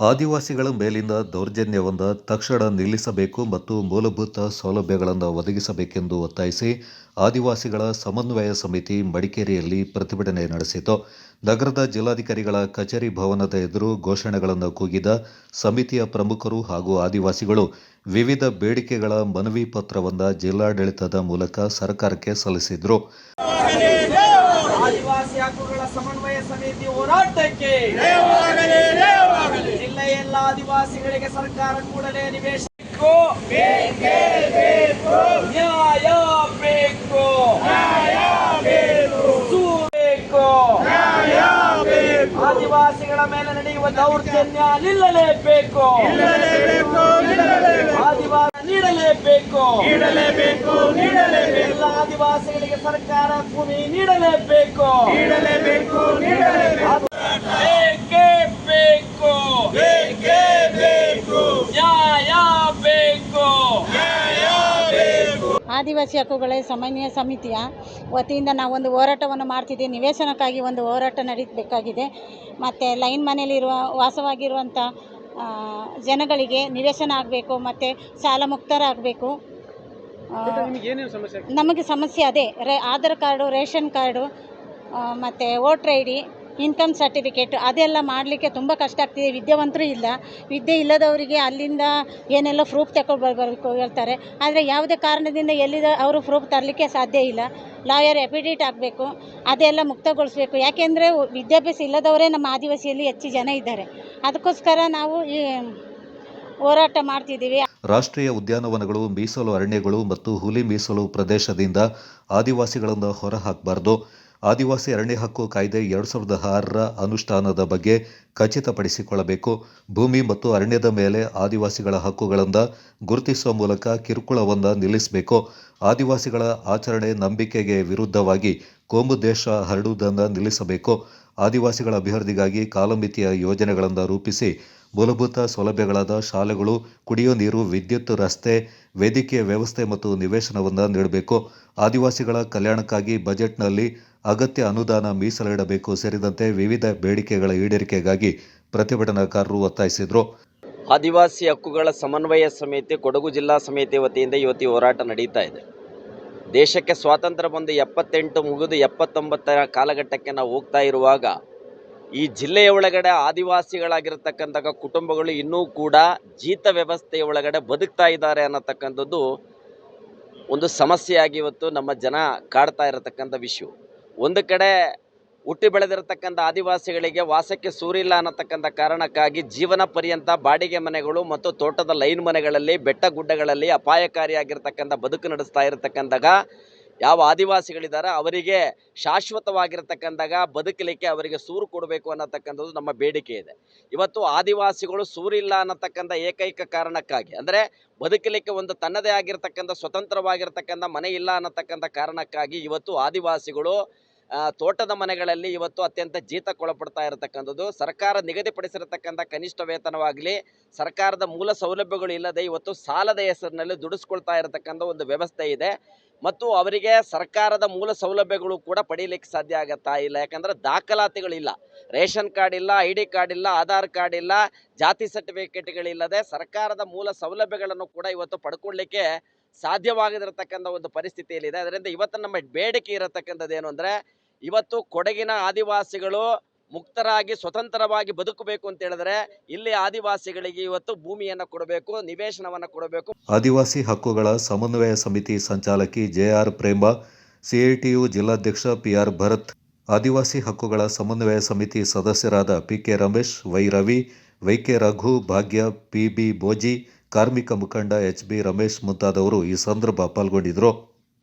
ಆದಿವಾಸಿಗಳ ಮೇಲಿನ ದೌರ್ಜನ್ಯವನ್ನು ತಕ್ಷಣ ನಿಲ್ಲಿಸಬೇಕು ಮತ್ತು ಮೂಲಭೂತ ಸೌಲಭ್ಯಗಳನ್ನು ಒದಗಿಸಬೇಕೆಂದು ಒತ್ತಾಯಿಸಿ ಆದಿವಾಸಿಗಳ ಸಮನ್ವಯ ಸಮಿತಿ ಮಡಿಕೇರಿಯಲ್ಲಿ ಪ್ರತಿಭಟನೆ ನಡೆಸಿತು. ನಗರದ ಜಿಲ್ಲಾಧಿಕಾರಿಗಳ ಕಚೇರಿ ಭವನದ ಎದುರು ಘೋಷಣೆಗಳನ್ನು ಕೂಗಿದ ಸಮಿತಿಯ ಪ್ರಮುಖರು ಹಾಗೂ ಆದಿವಾಸಿಗಳು ವಿವಿಧ ಬೇಡಿಕೆಗಳ ಮನವಿ ಪತ್ರವನ್ನು ಜಿಲ್ಲಾಡಳಿತದ ಮೂಲಕ ಸರ್ಕಾರಕ್ಕೆ ಸಲ್ಲಿಸಿದರು. ಆದಿವಾಸಿ ಹಕ್ಕುಗಳ ಸಮನ್ವಯ ಸಮಿತಿ ಹೋರಾಟಕ್ಕೆ ಜಿಲ್ಲೆಯ ಎಲ್ಲ ಆದಿವಾಸಿಗಳಿಗೆ ಸರ್ಕಾರ ಕೂಡಲೇ ನಿವೇಶ ನ್ಯಾಯ ಬೇಕು. ಆದಿವಾಸಿಗಳ ಮೇಲೆ ನಡೆಯುವ ದೌರ್ಜನ್ಯ ನಿಲ್ಲಲೇಬೇಕು. ಆದಿವಾಸ ನೀಡಲೇಬೇಕು. ನೀಡಲೇಬೇಕು ನೀಡಲೇಬೇಕು ಆದಿವಾಸಿಗಳಿಗೆ ಸರ್ಕಾರ ಭೂಮಿ ನೀಡಲೇಬೇಕು ನೀಡಲೇಬೇಕು ಬೇಕೇ ಬೇಕು ಬೇಕೇ ಬೇಕು ನ್ಯಾಯ ಬೇಕು ಆದಿವಾಸಿ ಹಕ್ಕುಗಳ ಸಮನ್ವಯ ಸಮಿತಿಯ ವತಿಯಿಂದ ನಾವೊಂದು ಹೋರಾಟವನ್ನು ಮಾಡ್ತಿದ್ದೀವಿ ನಿವೇಶನಕ್ಕಾಗಿ ಒಂದು ಹೋರಾಟ ನಡೀಬೇಕಾಗಿದೆ ಮತ್ತು ಲೈನ್ ಮನೆಯಲ್ಲಿರುವ ವಾಸವಾಗಿರುವಂಥ ಜನಗಳಿಗೆ ನಿವೇಶನ ಆಗಬೇಕು ಮತ್ತು ಸಾಲ ಮುಕ್ತರಾಗಬೇಕು. ನಮಗೆ ಸಮಸ್ಯೆ ಅದೇ. ರೇ ಆಧಾರ್ ಕಾರ್ಡು ರೇಷನ್ ಕಾರ್ಡು ಮತ್ತು voter I D income certificate ಅದೆಲ್ಲ ಮಾಡಲಿಕ್ಕೆ ತುಂಬ ಕಷ್ಟ ಆಗ್ತಿದೆ. ವಿದ್ಯಾವಂತರು ಇಲ್ಲ. ವಿದ್ಯೆ ಇಲ್ಲದವರಿಗೆ ಅಲ್ಲಿಂದ ಏನೆಲ್ಲ ಪ್ರೂಫ್ ತಗೊಂಡು ಬರಬೇಕು ಹೇಳ್ತಾರೆ. ಆದರೆ ಯಾವುದೇ ಕಾರಣದಿಂದ ಎಲ್ಲಿದ ಅವರು ಪ್ರೂಫ್ ತರಲಿಕ್ಕೆ ಸಾಧ್ಯ ಇಲ್ಲ. ಲಾಯರ್ ಎಫಿಡೇಟ್ ಆಗಬೇಕು ಅದೆಲ್ಲ ಮುಕ್ತಗೊಳಿಸಬೇಕು. ಯಾಕೆಂದರೆ ವಿದ್ಯಾಭ್ಯಾಸ ಇಲ್ಲದವರೇ ನಮ್ಮ ಆದಿವಾಸಿಯಲ್ಲಿ ಹೆಚ್ಚು ಜನ ಇದ್ದಾರೆ. ಅದಕ್ಕೋಸ್ಕರ ನಾವು ಈ ಹೋರಾಟ ಮಾಡ್ತಿದ್ದೀವಿ. ರಾಷ್ಟ್ರೀಯ ಉದ್ಯಾನವನಗಳು, ಮೀಸಲು ಅರಣ್ಯಗಳು ಮತ್ತು ಹುಲಿ ಮೀಸಲು ಪ್ರದೇಶದಿಂದ ಆದಿವಾಸಿಗಳನ್ನು ಹೊರಹಾಕಬಾರದು. ಆದಿವಾಸಿ ಅರಣ್ಯ ಹಕ್ಕು ಕಾಯ್ದೆ ಎರಡು ಸಾವಿರದ ಆರರ ಅನುಷ್ಠಾನದ ಬಗ್ಗೆ ಖಚಿತಪಡಿಸಿಕೊಳ್ಳಬೇಕು. ಭೂಮಿ ಮತ್ತು ಅರಣ್ಯದ ಮೇಲೆ ಆದಿವಾಸಿಗಳ ಹಕ್ಕುಗಳನ್ನು ಗುರುತಿಸುವ ಮೂಲಕ ಕಿರುಕುಳವನ್ನು ನಿಲ್ಲಿಸಬೇಕು. ಆದಿವಾಸಿಗಳ ಆಚರಣೆ ನಂಬಿಕೆಗೆ ವಿರುದ್ಧವಾಗಿ ಕೋಮು ದೇಶ ಹರಡುವುದನ್ನು ನಿಲ್ಲಿಸಬೇಕು. ಆದಿವಾಸಿಗಳ ಅಭಿವೃದ್ಧಿಗಾಗಿ ಕಾಲಮಿತಿಯ ಯೋಜನೆಗಳನ್ನು ರೂಪಿಸಿ ಮೂಲಭೂತ ಸೌಲಭ್ಯಗಳಾದ ಶಾಲೆಗಳು ಕುಡಿಯುವ ನೀರು, ವಿದ್ಯುತ್, ರಸ್ತೆ ವೇದಿಕೆಯ ವ್ಯವಸ್ಥೆ ಮತ್ತು ನಿವೇಶನವನ್ನು ನೀಡಬೇಕು. ಆದಿವಾಸಿಗಳ ಕಲ್ಯಾಣಕ್ಕಾಗಿ ಬಜೆಟ್ನಲ್ಲಿ ಅಗತ್ಯ ಅನುದಾನ ಮೀಸಲಿಡಬೇಕು ಸೇರಿದಂತೆ ವಿವಿಧ ಬೇಡಿಕೆಗಳ ಈಡೇರಿಕೆಗಾಗಿ ಪ್ರತಿಭಟನಾಕಾರರು ಒತ್ತಾಯಿಸಿದರು. ಆದಿವಾಸಿ ಹಕ್ಕುಗಳ ಸಮನ್ವಯ ಸಮಿತಿ, ಕೊಡಗು ಜಿಲ್ಲಾ ಸಮಿತಿ ವತಿಯಿಂದ ಇವತ್ತು ಹೋರಾಟ ನಡೀತಾ ಇದೆ. ದೇಶಕ್ಕೆ ಸ್ವಾತಂತ್ರ್ಯ ಬಂದು ಎಪ್ಪತ್ತೆಂಟು ಮುಗಿದು ಎಪ್ಪತ್ತೊಂಬತ್ತರ ಕಾಲಘಟ್ಟಕ್ಕೆ ನಾವು ಹೋಗ್ತಾ ಇರುವಾಗ, ಈ ಜಿಲ್ಲೆಯ ಒಳಗಡೆ ಆದಿವಾಸಿಗಳಾಗಿರ್ತಕ್ಕಂಥ ಕುಟುಂಬಗಳು ಇನ್ನೂ ಕೂಡ ಜೀತ ವ್ಯವಸ್ಥೆಯ ಒಳಗಡೆ ಬದುಕ್ತಾ ಇದ್ದಾರೆ ಅನ್ನತಕ್ಕಂಥದ್ದು ಒಂದು ಸಮಸ್ಯೆಯಾಗಿ ಇವತ್ತು ನಮ್ಮ ಜನ ಕಾಡ್ತಾ ಇರತಕ್ಕಂಥ ವಿಷಯ. ಒಂದು ಕಡೆ ಹುಟ್ಟಿ ಬೆಳೆದಿರತಕ್ಕಂಥ ಆದಿವಾಸಿಗಳಿಗೆ ವಾಸಕ್ಕೆ ಸೂರಿಲ್ಲ ಅನ್ನತಕ್ಕಂಥ ಕಾರಣಕ್ಕಾಗಿ ಜೀವನ ಪರ್ಯಂತ ಬಾಡಿಗೆ ಮನೆಗಳು ಮತ್ತು ತೋಟದ ಲೈನ್ ಮನೆಗಳಲ್ಲಿ ಬೆಟ್ಟ ಗುಡ್ಡಗಳಲ್ಲಿ ಅಪಾಯಕಾರಿಯಾಗಿರ್ತಕ್ಕಂಥ ಬದುಕು ನಡೆಸ್ತಾ ಇರತಕ್ಕಂದಾಗ ಯಾವ ಆದಿವಾಸಿಗಳಿದ್ದಾರೆ ಅವರಿಗೆ ಶಾಶ್ವತವಾಗಿರತಕ್ಕಂದಾಗ ಬದುಕಲಿಕ್ಕೆ ಅವರಿಗೆ ಸೂರು ಕೊಡಬೇಕು ಅನ್ನತಕ್ಕಂಥದ್ದು ನಮ್ಮ ಬೇಡಿಕೆ ಇದೆ. ಇವತ್ತು ಆದಿವಾಸಿಗಳು ಸೂರಿಲ್ಲ ಅನ್ನತಕ್ಕಂಥ ಏಕೈಕ ಕಾರಣಕ್ಕಾಗಿ, ಅಂದರೆ ಬದುಕಲಿಕ್ಕೆ ಒಂದು ತನ್ನದೇ ಆಗಿರ್ತಕ್ಕಂಥ, ಸ್ವತಂತ್ರವಾಗಿರ್ತಕ್ಕಂಥ ಮನೆ ಇಲ್ಲ ಅನ್ನತಕ್ಕಂಥ ಕಾರಣಕ್ಕಾಗಿ ಇವತ್ತು ಆದಿವಾಸಿಗಳು ತೋಟದ ಮನೆಗಳಲ್ಲಿ ಇವತ್ತು ಅತ್ಯಂತ ಜೀತಕ್ಕೊಳಪಡ್ತಾ ಇರತಕ್ಕಂಥದ್ದು. ಸರ್ಕಾರ ನಿಗದಿಪಡಿಸಿರತಕ್ಕಂಥ ಕನಿಷ್ಠ ವೇತನವಾಗಲಿ, ಸರ್ಕಾರದ ಮೂಲ ಸೌಲಭ್ಯಗಳು ಇಲ್ಲದೆ ಇವತ್ತು ಸಾಲದ ಹೆಸರಿನಲ್ಲಿ ದುಡಿಸ್ಕೊಳ್ತಾ ಇರತಕ್ಕಂಥ ಒಂದು ವ್ಯವಸ್ಥೆ ಇದೆ. ಮತ್ತು ಅವರಿಗೆ ಸರ್ಕಾರದ ಮೂಲ ಸೌಲಭ್ಯಗಳು ಕೂಡ ಪಡೀಲಿಕ್ಕೆ ಸಾಧ್ಯ ಆಗತ್ತಾ ಇಲ್ಲ. ಯಾಕಂದರೆ ದಾಖಲಾತಿಗಳಿಲ್ಲ. ರೇಷನ್ ಕಾರ್ಡ್ ಇಲ್ಲ, ಐ ಡಿ ಕಾರ್ಡ್ ಇಲ್ಲ, ಆಧಾರ್ ಕಾರ್ಡ್ ಇಲ್ಲ, ಜಾತಿ ಸರ್ಟಿಫಿಕೇಟ್ಗಳಿಲ್ಲದೆ ಸರ್ಕಾರದ ಮೂಲ ಸೌಲಭ್ಯಗಳನ್ನು ಕೂಡ ಇವತ್ತು ಪಡ್ಕೊಳ್ಳಿಕ್ಕೆ ಸಾಧ್ಯವಾಗದಿರತಕ್ಕಂಥ ಒಂದು ಪರಿಸ್ಥಿತಿಯಲ್ಲಿದೆ. ಅದರಿಂದ ಇವತ್ತು ನಮ್ಮ ಬೇಡಿಕೆ ಇರತಕ್ಕಂಥದ್ದು ಏನು ಅಂದರೆ, ಇವತ್ತು ಕೊಡಗಿನ ಆದಿವಾಸಿಗಳು ಮುಕ್ತರಾಗಿ ಸ್ವತಂತ್ರವಾಗಿ ಬದುಕಬೇಕು ಅಂತ ಹೇಳಿದ್ರೆ ಇಲ್ಲಿ ಆದಿವಾಸಿಗಳಿಗೆ ಇವತ್ತು ಭೂಮಿಯನ್ನು ಕೊಡಬೇಕು, ನಿವೇಶನವನ್ನು ಕೊಡಬೇಕು. ಆದಿವಾಸಿ ಹಕ್ಕುಗಳ ಸಮನ್ವಯ ಸಮಿತಿ ಸಂಚಾಲಕಿ ಜೆಆರ್ ಪ್ರೇಮ ಸಿಐಟಿಯು ಜಿಲ್ಲಾಧ್ಯಕ್ಷ ಪಿಆರ್ ಭರತ್, ಆದಿವಾಸಿ ಹಕ್ಕುಗಳ ಸಮನ್ವಯ ಸಮಿತಿ ಸದಸ್ಯರಾದ PK Ramesh, Y Ravi, YK Raghu, Bhagya, P B ಬೋಜಿ ಕಾರ್ಮಿಕ ಮುಖಂಡ ಎಚ್ ಬಿ ರಮೇಶ್ ಮುಂತಾದವರು ಈ ಸಂದರ್ಭ ಪಾಲ್ಗೊಂಡಿದ್ದರು.